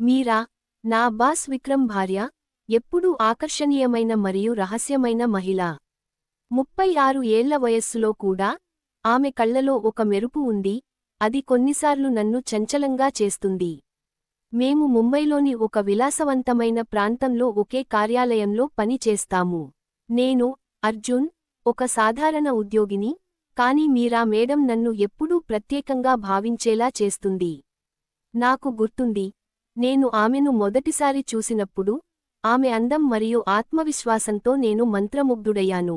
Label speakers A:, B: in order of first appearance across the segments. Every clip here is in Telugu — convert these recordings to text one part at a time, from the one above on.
A: మీరా నా బాస్ విక్రమ్ భార్య ఎప్పుడూ ఆకర్షణీయమైన మరియు రహస్యమైన మహిళ. ముప్పై ఆరు ఏళ్ళ వయస్సులో కూడా ఆమె కళ్ళలో ఒక మెరుపు ఉంది అది కొన్నిసార్లు నన్ను చంచలంగా చేస్తుంది. మేము ముంబైలోని ఒక విలాసవంతమైన ప్రాంతంలో ఒకే కార్యాలయంలో పని చేస్తాము. నేను అర్జున్ ఒక సాధారణ ఉద్యోగిని కాని మీరా మేడం నన్ను ఎప్పుడూ ప్రత్యేకంగా భావించేలా చేస్తుంది. నాకు గుర్తుంది నేను ఆమెను మొదటిసారి చూసినప్పుడు ఆమె అందం మరియు ఆత్మవిశ్వాసంతో నేను మంత్రముగ్ధుడయ్యాను.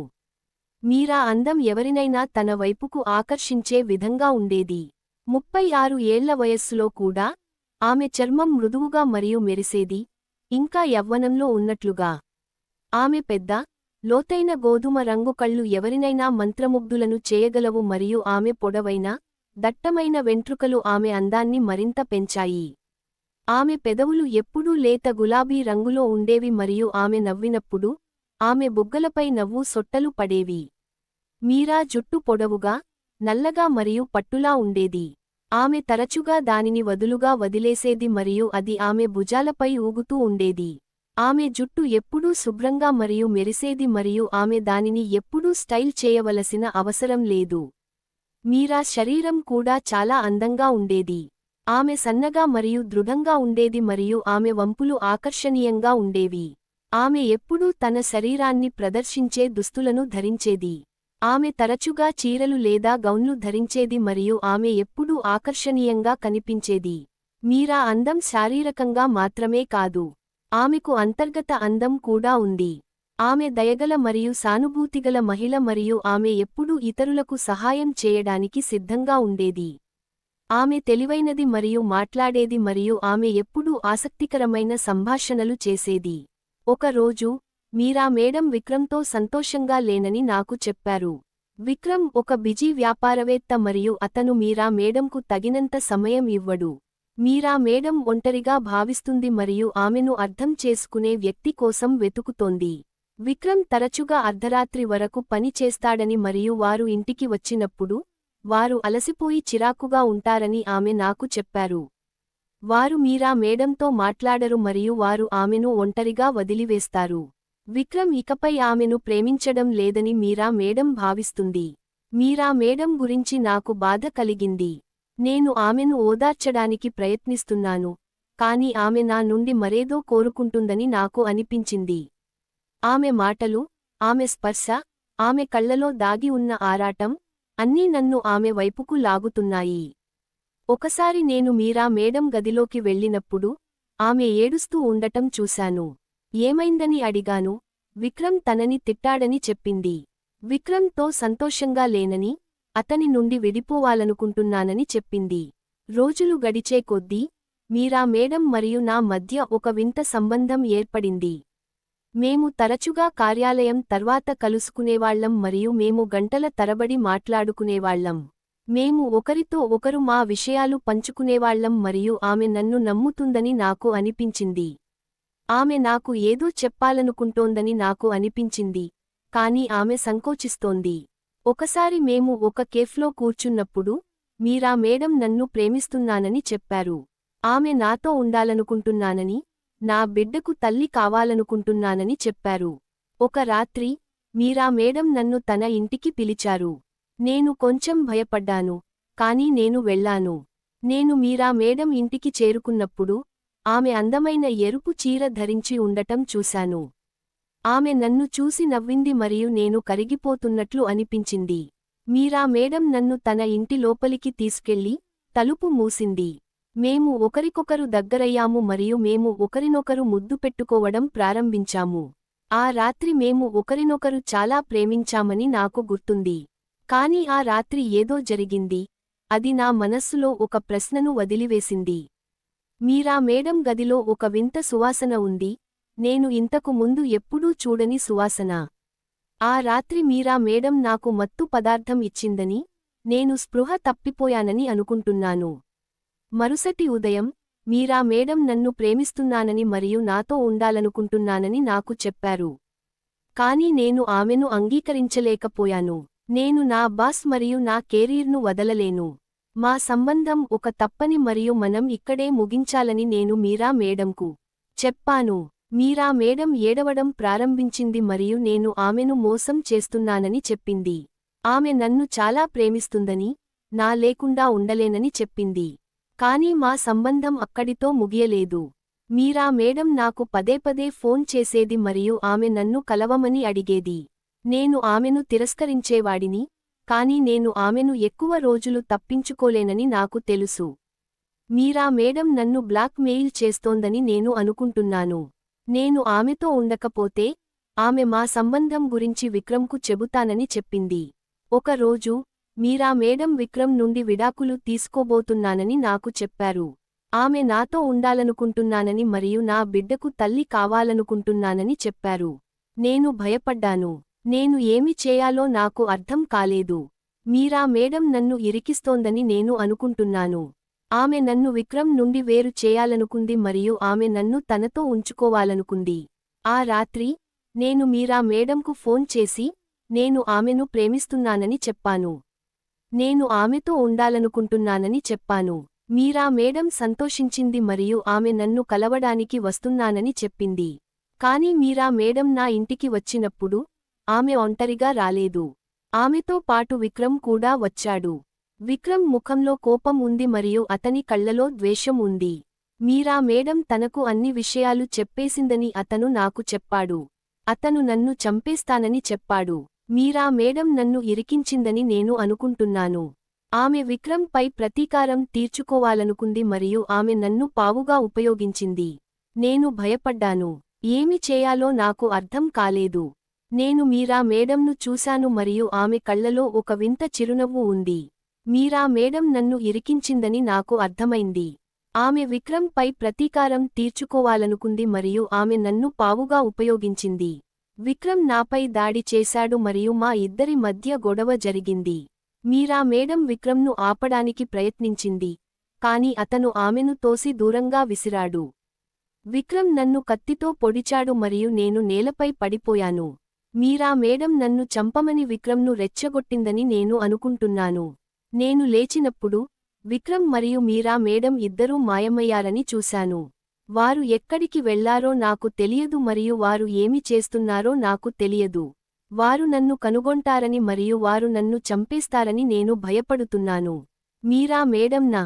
A: మీరా అందం ఎవరినైనా తన వైపుకు ఆకర్షించే విధంగా ఉండేది. ముప్పై ఆరు ఏళ్ళ వయస్సులో కూడా ఆమె చర్మం మృదువుగా మరియు మెరిసేది ఇంకా యవ్వనంలో ఉన్నట్లుగా. ఆమె పెద్ద లోతైన గోధుమ రంగు కళ్ళు ఎవరినైనా మంత్రముగ్ధులను చేయగలవు మరియు ఆమె పొడవైన దట్టమైన వెంట్రుకలు ఆమె అందాన్ని మరింత పెంచాయి. ఆమె పెదవులు ఎప్పుడూ లేత గులాబీ రంగులో ఉండేవి మరియు ఆమె నవ్వినప్పుడు ఆమె బుగ్గలపై నవ్వు సొట్టలు పడేవి. మీరా జుట్టు పొడవుగా నల్లగా మరియు పట్టులా ఉండేది. ఆమె తరచుగా దానిని వదులుగా వదిలేసేది మరియు అది ఆమె భుజాలపై ఊగుతూ ఉండేది. ఆమె జుట్టు ఎప్పుడూ శుభ్రంగా మరియు మెరిసేది మరియు ఆమె దానిని ఎప్పుడూ స్టైల్ చేయవలసిన అవసరం లేదు. మీరా శరీరం కూడా చాలా అందంగా ఉండేది. ఆమె సన్నగా మరియు దృఢంగా ఉండేది మరియు ఆమె వంపులు ఆకర్షణీయంగా ఉండేవి. ఆమె ఎప్పుడూ తన శరీరాన్ని ప్రదర్శించే దుస్తులను ధరించేది. ఆమె తరచుగా చీరలు లేదా గౌన్లు ధరించేది మరియు ఆమె ఎప్పుడూ ఆకర్షణీయంగా కనిపించేది. మీరా అందం శారీరకంగా మాత్రమే కాదు. ఆమెకు అంతర్గత అందం కూడా ఉంది. ఆమె దయగల మరియు సానుభూతిగల మహిళ మరియు ఆమె ఎప్పుడూ ఇతరులకు సహాయం చేయడానికి సిద్ధంగా ఉండేది. ఆమె తెలివైనది మరియు మాట్లాడేది మరియు ఆమె ఎప్పుడూ ఆసక్తికరమైన సంభాషణలు చేసేది. ఒక రోజు మీరా మేడం విక్రమ్తో సంతోషంగా లేనని నాకు చెప్పారు. విక్రమ్ ఒక బిజీ వ్యాపారవేత్త మరియు అతను మీరా మేడంకు తగినంత సమయం ఇవ్వడు. మీరా మేడం ఒంటరిగా భావిస్తుంది మరియు ఆమెను అర్థం చేసుకునే వ్యక్తి కోసం వెతుకుతోంది. విక్రమ్ తరచుగా అర్ధరాత్రి వరకు పని చేస్తాడని మరియు వారు ఇంటికి వచ్చినప్పుడు వారు అలసిపోయి చిరాకుగా ఉంటారని ఆమె నాకు చెప్పారు. వారు మీరా మేడంతో మాట్లాడరు మరియు వారు ఆమెను ఒంటరిగా వదిలివేస్తారు. విక్రమ్ ఇకపై ఆమెను ప్రేమించడం లేదని మీరా మేడం భావిస్తుంది. మీరా మేడం గురించి నాకు బాధ కలిగింది. నేను ఆమెను ఓదార్చడానికి ప్రయత్నిస్తున్నాను కాని ఆమె నా నుండి మరేదో కోరుకుంటుందని నాకు అనిపించింది. ఆమె మాటలు ఆమె స్పర్శ ఆమె కళ్ళలో దాగి ఉన్న ఆరాటం అన్నీ నన్ను ఆమె వైపుకు లాగుతున్నాయి. ఒకసారి నేను మీరా మేడం గదిలోకి వెళ్ళినప్పుడు ఆమె ఏడుస్తూ ఉండటం చూశాను. ఏమైందని అడిగాను. విక్రమ్ తనని తిట్టాడని చెప్పింది. విక్రమ్తో సంతోషంగా లేనని అతని నుండి విడిపోవాలనుకుంటున్నానని చెప్పింది. రోజులు గడిచే కొద్దీ మీరా మేడం మరియు నా మధ్య ఒక వింత సంబంధం ఏర్పడింది. మేము తరచుగా కార్యాలయం తర్వాత కలుసుకునేవాళ్ళం మరియు మేము గంటల తరబడి మాట్లాడుకునేవాళ్ళం మేము ఒకరితో ఒకరు మా విషయాలు పంచుకునేవాళ్ళం మరియు ఆమె నన్ను నమ్ముతుందని నాకు అనిపించింది. ఆమె నాకు ఏదో చెప్పాలనుకుంటోందని నాకు అనిపించింది. కాని ఆమె సంకోచిస్తోంది. ఒకసారి మేము ఒక కేఫ్లో కూర్చున్నప్పుడు మీరా మేడం నన్ను ప్రేమిస్తున్నానని చెప్పారు. ఆమె నాతో ఉండాలనుకుంటున్నానని నా బిడ్డకు తల్లి కావాలనుకుంటున్నానని చెప్పారు. ఒక రాత్రి మీరా మేడం నన్ను తన ఇంటికి పిలిచారు. నేను కొంచెం భయపడ్డాను కాని నేను వెళ్ళాను నేను మీరా మేడం ఇంటికి చేరుకున్నప్పుడు ఆమె అందమైన ఎరుపు చీర ధరించి ఉండటం చూశాను. ఆమె నన్ను చూసి నవ్వింది మరియు నేను కరిగిపోతున్నట్లు అనిపించింది. మీరా మేడం నన్ను తన ఇంటి లోపలికి తీసుకెళ్ళి తలుపు మూసింది. మేము ఒకరికొకరు దగ్గరయ్యాము మరియు మేము ఒకరినొకరు ముద్దు పెట్టుకోవడం ప్రారంభించాము. ఆ రాత్రి మేము ఒకరినొకరు చాలా ప్రేమించామని నాకు గుర్తుంది. కాని ఆ రాత్రి ఏదో జరిగింది. అది నా మనస్సులో ఒక ప్రశ్నను వదిలివేసింది. మీరా మేడం గదిలో ఒక వింత సువాసన ఉంది. నేను ఇంతకు ముందు ఎప్పుడూ చూడని సువాసన. ఆ రాత్రి మీరా మేడం నాకు మత్తు పదార్థం ఇచ్చిందని నేను స్పృహ తప్పిపోయానని అనుకుంటున్నాను. మరుసటి ఉదయం మీరా మేడం నన్ను ప్రేమిస్తున్నానని మరియు నాతో ఉండాలనుకుంటున్నానని నాకు చెప్పారు. కాని నేను ఆమెను అంగీకరించలేకపోయాను. నేను నా బాస్ మరియు నా కెరీర్ను వదలలేను. మా సంబంధం ఒక తప్పని మరియు మనం ఇక్కడే ముగించాలని నేను మీరా మేడంకు చెప్పాను. మీరా మేడం ఏడవడం ప్రారంభించింది మరియు నేను ఆమెను మోసం చేస్తున్నానని చెప్పింది. ఆమె నన్ను చాలా ప్రేమిస్తుందని నా లేకుండా ఉండలేనని చెప్పింది. కాని మా సంబంధం అక్కడితో ముగియలేదు. మీరా మేడం నాకు పదే పదే ఫోన్ చేసేది మరియు ఆమె నన్ను కలవమని అడిగేది. నేను ఆమెను తిరస్కరించేవాడిని కాని నేను ఆమెను ఎక్కువ రోజులు తప్పించుకోలేనని నాకు తెలుసు. మీరా మేడం నన్ను బ్లాక్ మెయిల్ చేస్తోందని నేను అనుకుంటున్నాను. నేను ఆమెతో ఉండకపోతే ఆమె మా సంబంధం గురించి విక్రమ్కు చెబుతానని చెప్పింది. ఒక రోజు మీరా మేడం విక్రమ్ నుండి విడాకులు తీసుకోబోతున్నానని నాకు చెప్పారు. ఆమె నాతో ఉండాలనుకుంటున్నానని మరియు నా బిడ్డకు తల్లి కావాలనుకుంటున్నానని చెప్పారు. నేను భయపడ్డాను. నేను ఏమి చేయాలో నాకు అర్థం కాలేదు. మీరా మేడం నన్ను ఇరికిస్తోందని నేను అనుకుంటున్నాను. ఆమె నన్ను విక్రమ్ నుండి వేరు చేయాలనుకుంది మరియు ఆమె నన్ను తనతో ఉంచుకోవాలనుకుంది. ఆ రాత్రి నేను మీరా మేడంకు ఫోన్ చేసి నేను ఆమెను ప్రేమిస్తున్నానని చెప్పాను. నేను ఆమెతో ఉండాలనుకుంటున్నానని చెప్పాను. మీరా మేడం సంతోషించింది మరియు ఆమె నన్ను కలవడానికి వస్తున్నానని చెప్పింది. కాని మీరా మేడం నా ఇంటికి వచ్చినప్పుడు ఆమె ఒంటరిగా రాలేదు. ఆమెతో పాటు విక్రమ్ కూడా వచ్చాడు. విక్రమ్ ముఖంలో కోపం ఉంది మరియు అతని కళ్ళలో ద్వేషం ఉంది. మీరా మేడం తనకు అన్ని విషయాలు చెప్పేసిందని అతను నాకు చెప్పాడు. అతను నన్ను చంపేస్తానని చెప్పాడు. మీరా మేడం నన్ను ఇరికించిందని నేను అనుకుంటున్నాను. ఆమె విక్రంపై ప్రతీకారం తీర్చుకోవాలనుకుంది మరియు ఆమె నన్ను పావుగా ఉపయోగించింది. నేను భయపడ్డాను. ఏమి చేయాలో నాకు అర్థం కాలేదు. నేను మీరా మేడంను చూశాను మరియు ఆమె కళ్ళలో ఒక వింత చిరునవ్వు ఉంది. మీరా మేడం నన్ను ఇరికించిందని నాకు అర్థమైంది. ఆమె విక్రమ్ పై ప్రతీకారం తీర్చుకోవాలనుకుంది మరియు ఆమె నన్ను పావుగా ఉపయోగించింది. విక్రమ్ నాపై దాడి చేశాడు మరియు మా ఇద్దరి మధ్య గొడవ జరిగింది. మీరా మేడం విక్రమ్ను ఆపడానికి ప్రయత్నించింది కాని అతను ఆమెను తోసి దూరంగా విసిరాడు. విక్రమ్ నన్ను కత్తితో పొడిచాడు మరియు నేను నేలపై పడిపోయాను. మీరా మేడం నన్ను చంపమని విక్రమ్ను రెచ్చగొట్టిందని నేను అనుకుంటున్నాను. నేను లేచినప్పుడు విక్రమ్ మరియు మీరా మేడం ఇద్దరూ మాయమయ్యారని చూశాను. వారు ఎక్కడికి వెళ్ళారో నాకు తెలియదు మరియు వారు ఏమి చేస్తున్నారో నాకు తెలియదు. వారు నన్ను కనుగొంటారని మరియు వారు నన్ను చంపేస్తారని నేను భయపడుతున్నాను. మీరా మేడం నా